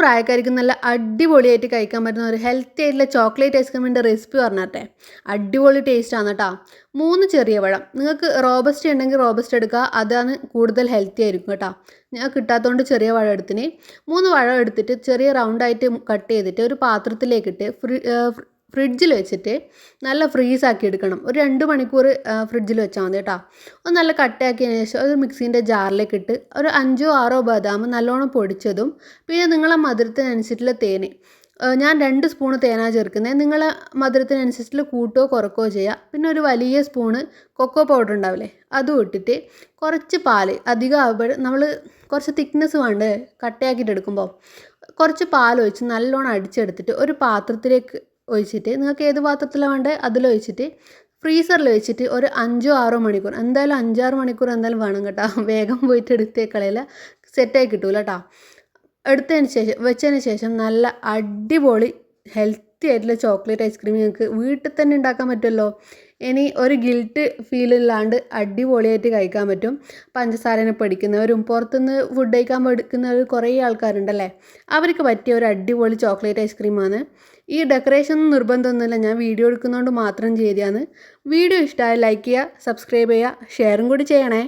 പ്രായക്കാർക്ക് നല്ല അടിപൊളിയായിട്ട് കഴിക്കാൻ പറ്റുന്ന ഒരു ഹെൽത്തി ആയിട്ടുള്ള ചോക്ലേറ്റ് ഐസ്ക്രീമിന്റെ റെസിപ്പി പറഞ്ഞട്ടെ. അടിപൊളി ടേസ്റ്റാണ് കേട്ടോ മൂന്ന് ചെറിയ പഴം നിങ്ങൾക്ക് റോബസ്റ്റ് ഉണ്ടെങ്കിൽ റോബസ്റ്റ് എടുക്കുക. അതാണ് കൂടുതൽ ഹെൽത്തി ആയിരിക്കും കേട്ടോ ഞാൻ കിട്ടാത്തതുകൊണ്ട് ചെറിയ പഴം എടുത്തിന്. മൂന്ന് പഴം എടുത്തിട്ട് ചെറിയ റൗണ്ടായിട്ട് കട്ട് ചെയ്തിട്ട് ഒരു പാത്രത്തിലേക്കിട്ട് ഫ്രി ഫ്രിഡ്ജിൽ വെച്ചിട്ട് നല്ല ഫ്രീസാക്കി എടുക്കണം. ഒരു രണ്ട് മണിക്കൂർ ഫ്രിഡ്ജിൽ വെച്ചാൽ മതി കേട്ടോ. ഒന്ന് നല്ല കട്ടയാക്കിയതിന് ശേഷം ഒരു മിക്സീന്റെ ജാറിലേക്ക് ഇട്ട് ഒരു അഞ്ചോ ആറോ ബദാം നല്ലോണം പൊടിച്ചതും പിന്നെ നിങ്ങളെ മധുരത്തിനനുസരിച്ചുള്ള തേന്. ഞാൻ രണ്ട് സ്പൂണ് തേനാ ചേർക്കുന്നത് നിങ്ങളെ മധുരത്തിനനുസരിച്ച് കൂട്ടോ കുറക്കോ ചെയ്യുക പിന്നെ ഒരു വലിയ സ്പൂണ് കൊക്കോ പൗഡർ ഉണ്ടാവില്ലേ അതും ഇട്ടിട്ട് കുറച്ച് പാൽ അധികം ആവുമ്പോൾ നമ്മൾ കുറച്ച് തിക്നെസ് വേണ്ടേ കട്ടയാക്കിയിട്ട് എടുക്കുമ്പോൾ കുറച്ച് പാൽ ഒഴിച്ച് നല്ലോണം അടിച്ചെടുത്തിട്ട് ഒരു പാത്രത്തിലേക്ക് ഒഴിച്ചിട്ട് നിങ്ങൾക്ക് ഏത് പാത്രത്തിലാണ് വേണ്ടത് അതിലൊഴിച്ചിട്ട് ഫ്രീസറിൽ വെച്ചിട്ട് ഒരു അഞ്ചോ ആറോ മണിക്കൂർ എന്തായാലും അഞ്ചാറ് മണിക്കൂർ എന്തായാലും വേണം കേട്ടോ. വേഗം പോയിട്ട് എടുത്തേ കളയില്ല സെറ്റായി കിട്ടൂല കേട്ടോ. എടുത്തതിന് ശേഷം വെച്ചതിന് ശേഷം നല്ല അടിപൊളി ഹെൽത്തി ആയിട്ടുള്ള ചോക്ലേറ്റ് ഐസ്ക്രീം നിങ്ങൾക്ക് വീട്ടിൽ തന്നെ ഉണ്ടാക്കാൻ പറ്റുമല്ലോ. ഇനി ഒരു ഗിൽട്ട് ഫീൽ ഇല്ലാണ്ട് അടിപൊളിയായിട്ട് കഴിക്കാൻ പറ്റും. പഞ്ചസാരനെ പഠിക്കുന്നവരും പുറത്തുനിന്ന് ഫുഡ് കഴിക്കാൻ പഠിക്കുന്നവർ കുറേ ആൾക്കാരുണ്ടല്ലേ? അവർക്ക് പറ്റിയ ഒരു അടിപൊളി ചോക്ലേറ്റ് ഐസ്ക്രീമാണ് ഈ ഡെക്കറേഷൻ നിർബന്ധമൊന്നുമില്ല. ഞാൻ വീഡിയോ എടുക്കുന്നതുകൊണ്ട് മാത്രം ചെയ്തതാണ്. വീഡിയോ ഇഷ്ടമായി ലൈക്ക് ചെയ്യുക സബ്സ്ക്രൈബ് ചെയ്യുക ഷെയറും കൂടി ചെയ്യണേ.